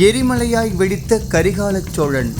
எரிமலையாய் வெடித்த கரிகால சோழன்.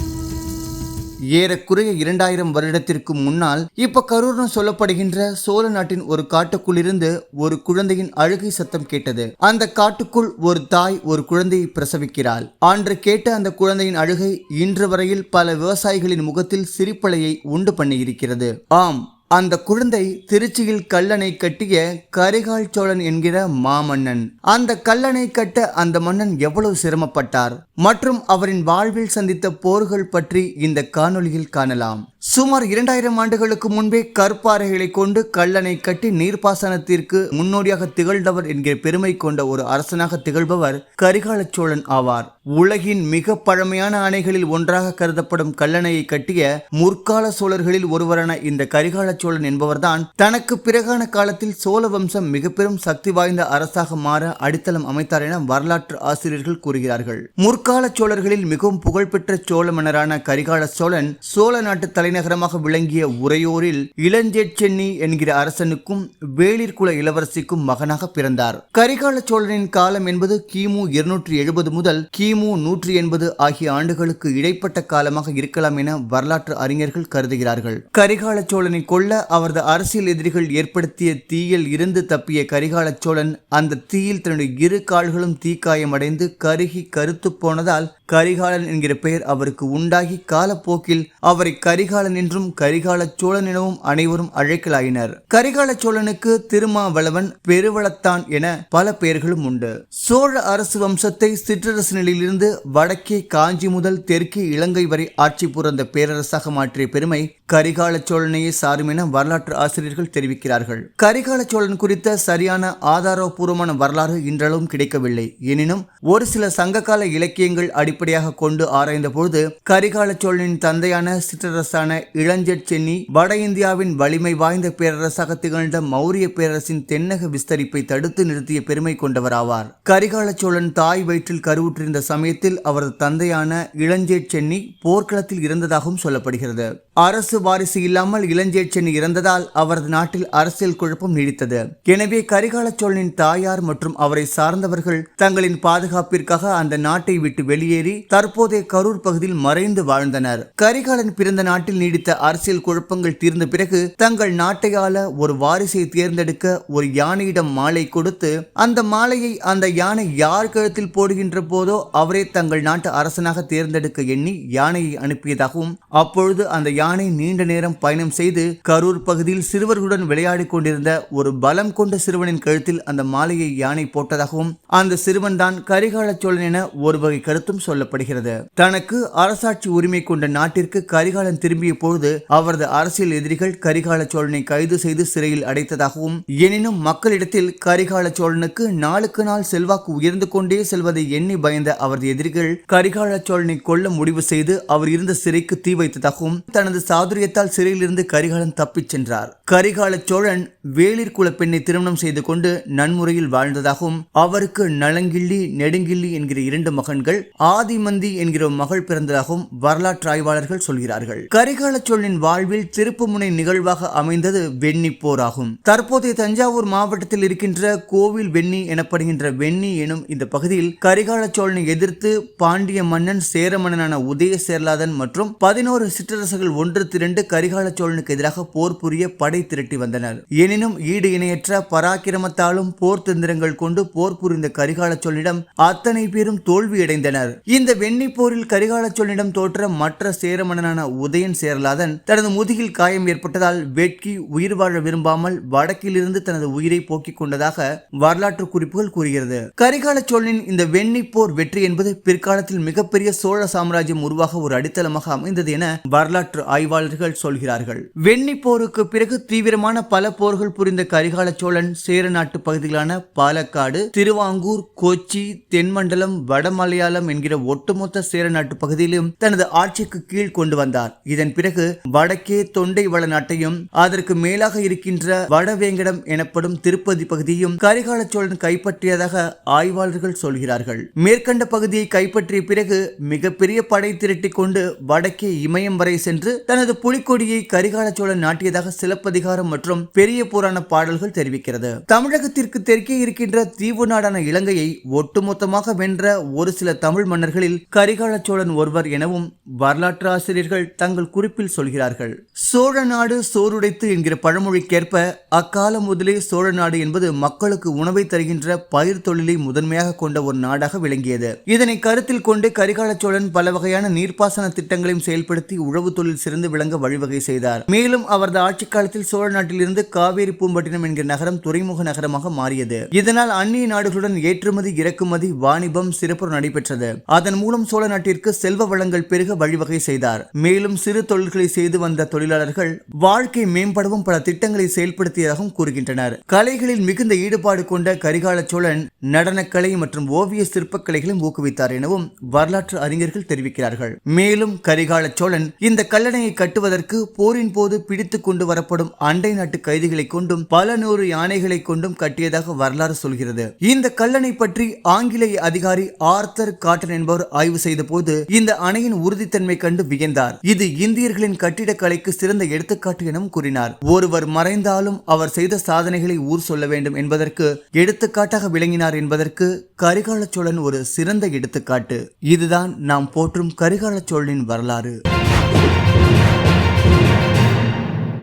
ஏறக்குறைய இரண்டாயிரம் வருடத்திற்கு முன்னால் இப்ப கரூர்னு சொல்லப்படுகின்ற சோழ நாட்டின் ஒரு காட்டுக்குள்ளிருந்து ஒரு குழந்தையின் அழுகை சத்தம் கேட்டது. அந்த காட்டுக்குள் ஒரு தாய் ஒரு குழந்தையை பிரசவிக்கிறாள். அன்று கேட்ட அந்த குழந்தையின் அழுகை இன்று வரையில் பல விவசாயிகளின் முகத்தில் சிரிப்பலையை உண்டு பண்ணியிருக்கிறது. ஆம் அந்த குழந்தை திருச்சியில் கல்லணை கட்டிய கரிகால் சோழன் என்கிற மாமன்னன். அந்த கல்லணை கட்ட அந்த மன்னன் எவ்வளவு சிரமப்பட்டார். மற்றும் அவரின் வாழ்வில் சந்தித்த போர்கள் பற்றி இந்த காணொளியில் காணலாம். சுமார் இரண்டாயிரம் ஆண்டுகளுக்கு முன்பே கற்பாறைகளை கொண்டு கல்லணை கட்டி நீர்ப்பாசனத்திற்கு முன்னோடியாக திகழ்ந்தவர் என்கிற பெருமை கொண்ட ஒரு அரசனாக திகழ்பவர் கரிகால சோழன் ஆவார். உலகின் மிக பழமையான அணைகளில் ஒன்றாக கருதப்படும் கல்லணையை கட்டிய முற்கால சோழர்களில் ஒருவரான இந்த கரிகால சோழன் என்பவர்தான் தனக்கு பிறகான காலத்தில் சோழ வம்சம் மிக பெரும் சக்தி வாய்ந்த அரசாக மாற அடித்தளம் அமைத்தார் என வரலாற்று ஆசிரியர்கள் கூறுகிறார்கள். முற்கால சோழர்களில் மிகவும் புகழ்பெற்ற சோழ மன்னரான கரிகால சோழன் சோழ நாட்டு தலைநகரமாக விளங்கிய உறையூரில் இளஞ்சென்னி என்கிற அரசனுக்கும் வேளிர்குல இளவரசிக்கும் மகனாக பிறந்தார். கரிகால சோழனின் காலம் என்பது கிமு இருநூற்றி எழுபது முதல் கிமு நூற்றி எண்பது ஆகிய ஆண்டுகளுக்கு இடைப்பட்ட காலமாக இருக்கலாம் என வரலாற்று அறிஞர்கள் கருதுகிறார்கள். கரிகால சோழனை கொல்ல அவரது அரசியல் எதிரிகள் ஏற்படுத்திய தீயில் இருந்து தப்பிய கரிகால சோழன் அந்த தீயில் தன்னுடைய இரு கால்களும் தீக்காயமடைந்து கருகி கருத்து போனதால் கரிகாலன் என்கிற பெயர் அவருக்கு உண்டாகி காலப்போக்கில் அவரை கரிகால கரிகாலன் என்றும் கரிகால சோழன் எனவும் அனைவரும் அழைக்கலாயினர். கரிகால சோழனுக்கு திருமாவளவன் பெருவளத்தான் என பல பெயர்களும் உண்டு. சோழ அரசு வம்சத்தை சிற்றரசு நிலையிலிருந்து வடக்கே காஞ்சி முதல் தெற்கே இலங்கை வரை ஆட்சி புரந்த பேரரசாக மாற்றிய பெருமை கரிகால சோழனையே சாரும் என வரலாற்று ஆசிரியர்கள் தெரிவிக்கிறார்கள். கரிகால சோழன் குறித்த சரியான ஆதாரபூர்வமான வரலாறு இன்றளவும் கிடைக்கவில்லை. எனினும் ஒரு சில சங்ககால இலக்கியங்கள் அடிப்படையாக கொண்டு ஆராய்ந்த பொழுது கரிகால சோழனின் தந்தையான சிற்றரசான இளஞ்செட் சென்னி வட இந்தியாவின் வலிமை வாய்ந்த பேரரசாக திகழ்ந்த மௌரிய பேரரசின் தென்னக விஸ்தரிப்பை தடுத்து நிறுத்திய பெருமை கொண்டவர் ஆவார் கரிகால சோழன் தாய் வயிற்றில் கருவுற்றிருந்த சமயத்தில் அவரது தந்தையான இளஞ்சேட் சென்னி போர்க்களத்தில் இருந்ததாகவும் சொல்லப்படுகிறது. அரசு வாரிசு இல்லாமல் இளஞ்சேட் சென்னி இறந்ததால் அவரது நாட்டில் அரசியல் குழப்பம் நீடித்தது. எனவே கரிகால சோழனின் தாயார் மற்றும் அவரை சார்ந்தவர்கள் தங்களின் பாதுகாப்பிற்காக அந்த நாட்டை விட்டு வெளியேறி தற்போதைய கரூர் பகுதியில் மறைந்து வாழ்ந்தனர். கரிகாலன் பிறந்த நாட்டில் நீடித்த அரசியல் குழப்பங்கள் தீர்ந்த பிறகு தங்கள் நாட்டையால ஒரு வாரிசை தேர்ந்தெடுக்க ஒரு யானையிடம் மாலை கொடுத்து அந்த மாலையை அந்த யானை யார் கழுத்தில் போடுகின்ற போதோ அவரே தங்கள் நாட்டு அரசனாக தேர்ந்தெடுக்க எண்ணி யானையை அனுப்பியதாகவும் அப்பொழுது அந்த யானை நீண்ட நேரம் பயணம் செய்து கரூர் பகுதியில் சிறுவர்களுடன் விளையாடிக் கொண்டிருந்த ஒரு பலம் கொண்ட சிறுவனின் கழுத்தில் அந்த மாலையை யானை போட்டதாகவும் அந்த சிறுவன் தான் கரிகால சோழன் என ஒரு வகை கருத்தும் சொல்லப்படுகிறது. தனக்கு அரசாட்சி உரிமை கொண்ட நாட்டிற்கு கரிகாலன் திரும்பி திரும்பிய பொழுது அவரது அரசியல் எதிரிகள் கரிகால சோழனை கைது செய்து சிறையில் அடைத்ததாகவும் எனினும் மக்களிடத்தில் கரிகால சோழனுக்கு நாளுக்கு நாள் செல்வாக்கு உயர்ந்து கொண்டே செல்வதை எண்ணி பயந்த அவரது எதிரிகள் கரிகால சோழனை கொல்ல முடிவு செய்து அவர் இருந்த சிறைக்கு தீ வைத்ததாகவும் தனது சாதுரியத்தால் சிறையிலிருந்து கரிகாலன் தப்பிச் சென்றார். கரிகால சோழன் வேளிர் குல பெண்ணை திருமணம் செய்து கொண்டு நன்முறையில் வாழ்ந்ததாகவும் அவருக்கு நலங்கிள்ளி நெடுங்கிள்ளி என்கிற இரண்டு மகன்கள் ஆதிமந்தி என்கிற மகள் பிறந்ததாகவும் வரலாற்று ஆய்வாளர்கள் சொல்கிறார்கள். கரி கரிகால சோழனின் வாழ்வில் திருப்புமுனை நிகழ்வாக அமைந்தது வெண்ணி போர் ஆகும் தற்போதைய தஞ்சாவூர் மாவட்டத்தில் இருக்கின்ற கோவில் வெண்ணி எனப்படுகின்ற வெண்ணி எனும் இந்த பகுதியில் கரிகால சோழனை எதிர்த்து பாண்டிய மன்னன் சேர மன்னனான உதய சேர்லாதன் மற்றும் பதினோரு சிற்றரசுகள் ஒன்று திரண்டு கரிகால சோழனுக்கு எதிராக போர் புரிய படை திரட்டி வந்தனர். எனினும் ஈடு இணையற்ற பராக்கிரமத்தாலும் போர் தந்திரங்கள் கொண்டு போர் புரிந்த கரிகால சோழனிடம் அத்தனை பேரும் தோல்வியடைந்தனர். இந்த வெண்ணி போரில் கரிகால சோழனிடம் தோற்ற மற்ற சேர மன்னனான உதயன் சேரலாதன் தனது முதுகில் காயம் ஏற்பட்டதால் வெட்கி உயிர் வாழ விரும்பாமல் வடக்கிலிருந்து தனது உயிரை போக்கிக் கொண்டதாக வரலாற்று குறிப்புகள் கூறுகிறது. கரிகால சோழனின் இந்த வெண்ணி போர் வெற்றி என்பது பிற்காலத்தில் மிகப்பெரிய சோழ சாம்ராஜ்யம் உருவாக ஒரு அடித்தளமாக அமைந்தது என வரலாற்று ஆய்வாளர்கள் சொல்கிறார்கள். வெண்ணி போருக்கு பிறகு தீவிரமான பல போர்கள் புரிந்த கரிகால சோழன் சேர நாட்டு பகுதிகளான பாலக்காடு திருவாங்கூர் கொச்சி தென்மண்டலம் வடமலையாளம் என்கிற ஒட்டுமொத்த சேர நாட்டு பகுதியிலும் தனது ஆட்சிக்கு கீழ் கொண்டு வந்தார். இதன் அதன் பிறகு வடக்கே தொண்டை வள நாட்டையும் அதற்கு மேலாக இருக்கின்ற வடவேங்கடம் எனப்படும் திருப்பதி பகுதியும் கரிகால சோழன் கைப்பற்றியதாக ஆய்வாளர்கள் சொல்கிறார்கள். மேற்கண்ட பகுதியை கைப்பற்றிய பிறகு மிகப்பெரிய படை திரட்டி கொண்டு வடக்கே இமயம் வரை சென்று தனது புலிக்கொடியை கரிகால சோழன் நாட்டியதாக சிலப்பதிகாரம் மற்றும் பெரிய புராண பாடல்கள் தெரிவிக்கிறது. தமிழகத்திற்கு தெற்கே இருக்கின்ற தீவு நாடான இலங்கையை ஒட்டுமொத்தமாக வென்ற ஒரு சில தமிழ் மன்னர்களில் கரிகால சோழன் ஒருவர் எனவும் வரலாற்று ஆசிரியர்கள் தங்கள் குறிப்பில் சொல்கிறார்கள் சோழ நாடு சோறுடைத்து என்கிற பழமொழிக்கேற்ப அக்காலம் முதலே சோழ நாடு என்பது மக்களுக்கு உணவை தருகின்ற பயிர் தொழிலை முதன்மையாக கொண்ட ஒரு நாடாக விளங்கியது. இதனை கருத்தில் கொண்டு கரிகால சோழன் பல வகையான நீர்ப்பாசன திட்டங்களையும் செயல்படுத்தி உழவு தொழில் சிறந்து விளங்க வழிவகை செய்தார். மேலும் அவரது ஆட்சி காலத்தில் சோழ நாட்டிலிருந்து காவேரி பூம்பட்டினம் என்கிற நகரம் துறைமுக நகரமாக மாறியது. இதனால் அந்நிய நாடுகளுடன் ஏற்றுமதி இறக்குமதி வாணிபம் சிறப்பு நடைபெற்றது. அதன் மூலம் சோழ நாட்டிற்கு செல்வ வளங்கள் பெருக வழிவகை செய்தார். மேலும் சிறு தொழில்களை செய்து வந்த தொழிலாளர்கள் வாழ்க்கை மேம்படவும் பல திட்டங்களை செயல்படுத்தியதாகவும் கூறுகின்றனர். கலைகளில் மிகுந்த ஈடுபாடு கொண்ட கரிகால சோழன் நடனக்கலை மற்றும் ஓவிய சிற்பக்கலைகளையும் ஊக்குவித்தார் எனவும் வரலாற்று அறிஞர்கள் தெரிவிக்கிறார்கள். மேலும் கரிகால சோழன் இந்த கல்லணையை கட்டுவதற்கு போரின் போது பிடித்து கொண்டு வரப்படும் அண்டை நாட்டு கைதிகளை கொண்டும் பல நூறு யானைகளை கொண்டும் கட்டியதாக வரலாறு சொல்கிறது. இந்த கல்லணை பற்றி ஆங்கிலேய அதிகாரி ஆர்த்தர் காட்டன் என்பவர் ஆய்வு செய்த போது இந்த அணையின் உறுதித்தன்மை கண்டு வியந்தார். இது இந்தியர்களின் கட்டிடக்கலைக்கு சிறந்த எடுத்துக்காட்டு எனவும் கூறினார். ஒருவர் மறைந்தாலும் அவர் செய்த சாதனைகளை ஊர் சொல்ல வேண்டும் என்பதற்கு எடுத்துக்காட்டாக விளங்கினார் என்பதற்கு கரிகால சோழன் ஒரு சிறந்த எடுத்துக்காட்டு. இதுதான் நாம் போற்றும் கரிகால சோழனின் வரலாறு.